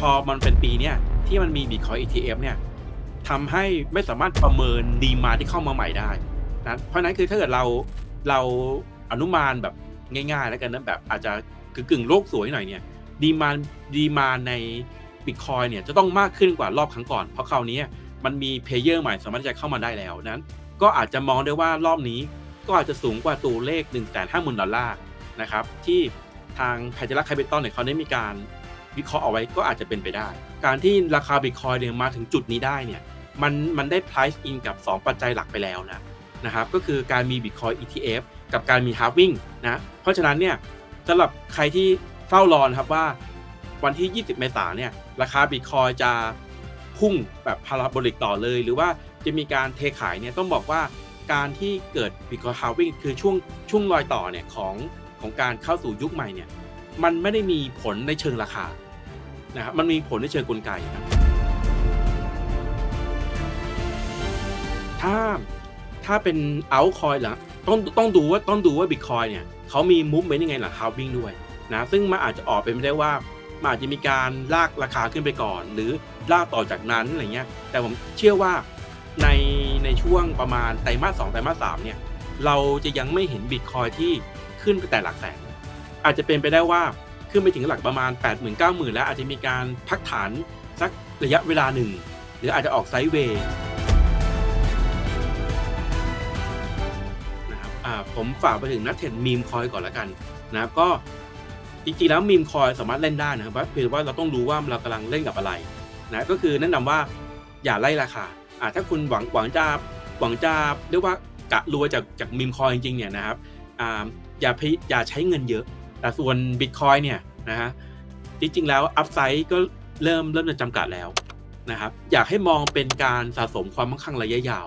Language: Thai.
พอมันเป็นปีเนี้ยที่มันมี Bitcoin ETF เนี่ยทำให้ไม่สามารถประเมินดีมาที่เข้ามาใหม่ได้นะเพราะฉะนั้นคือถ้าเกิดเราเราอนุมานแบบง่ายๆแล้วกันนะแบบอาจจะกึ่งๆโลกสวยหน่อยเนี่ยดีมาดีมาใน Bitcoin เนี่ยจะต้องมากขึ้นกว่ารอบครั้งก่อน เพราะคราวนี้มันมีเพลเยอร์ใหม่สามารถจะเข้ามาได้แล้วนั้น ก็อาจจะมองได้ว่ารอบนี้ก็อาจจะสูงกว่าตัวเลข 1 5 0 0 0 0ดอลลาร์นะครับที่ทางแพจ e ลักไคเบตอนเนี่ยเขาได้มีการ วิเคราะห์เอาไว้ก็อาจจะเป็นไปได้ การที่ราคาบิตคอยเนี่ยมาถึงจุดนี้ได้เนี่ยมันมันได้ price in กับ 2 ปัจจัยหลักไปแล้วนะนะครับก็คือการมี Bitcoin ETF กับการมี halving นะเพราะฉะนั้นเนี่ยสำหรับใครที่เฝ้ารอนะครับว่าวันที่ 20 เมษายนเนี่ยราคาบิตคอยจะพุ่งแบบพาราโบลิกต่อเลย หรือว่าจะมีการเทขายเนี่ยต้องบอกว่าการที่เกิด Bitcoin halving คือช่วงช่วงรอยต่อเนี่ยของของการเข้าสู่ยุคใหม่เนี่ยมันไม่ได้มีผลในเชิงราคา นะครับมันมีผลในเชิงกลไกครับถ้าถ้าเป็นเอาคอยหลังต้องต้องดูว่าต้องดูว่า Bitcoin เนี่ยเขามีมุฟเป็นยังไงหลัง halving ด้วยนะซึ่งมันอาจจะออกไปไม่ได้ว่ามันอาจจะมีการลากราคาขึ้นไปก่อน หรือลากต่อจากนั้นอะไรเงี้ยแต่ผมเชื่อว่าในในช่วงประมาณไตรมาสสองไตรมาสสามเนี่ยเราจะยังไม่เห็นบิตคอยที่ขึ้นไปแต่หลักแสนอาจจะเป็นไปได้ว่า ขึ้นไปถึงหลักประมาณ 8 0 0 0 0 9 0,000 แล้วอาจจะมีการพักฐานสักระยะเวลาหนึ่ง หรืออาจจะออกไซด์เวย์นะครับผมฝากไปถึงนักเทรดมีมคอยก่อนแล้วกันนะครับก็จริงๆแล้วมีมคอยสามารถเล่นได้นะครับเพียงแต่ว่าเราต้องรู้ว่าเรากำลังเล่นกับอะไรนะก็คือแนะนำว่าอย่าไล่ราคาอ่าถ้าคุณหวังหวังจะหวังจะเรียกว่ากะรวยจากจากมีมคอยจริงๆเนี่ยนะครับอ่าอย่าพยอย่าใช้เงินเยอะ แต่ส่วน Bitcoin เนี่ยนะฮะจริงๆแล้วอัพไซด์ก็เริ่มเริ่มจะจำกัดแล้วนะครับอยากให้มองเป็นการสะสมความมั่งคั่งระยะยาว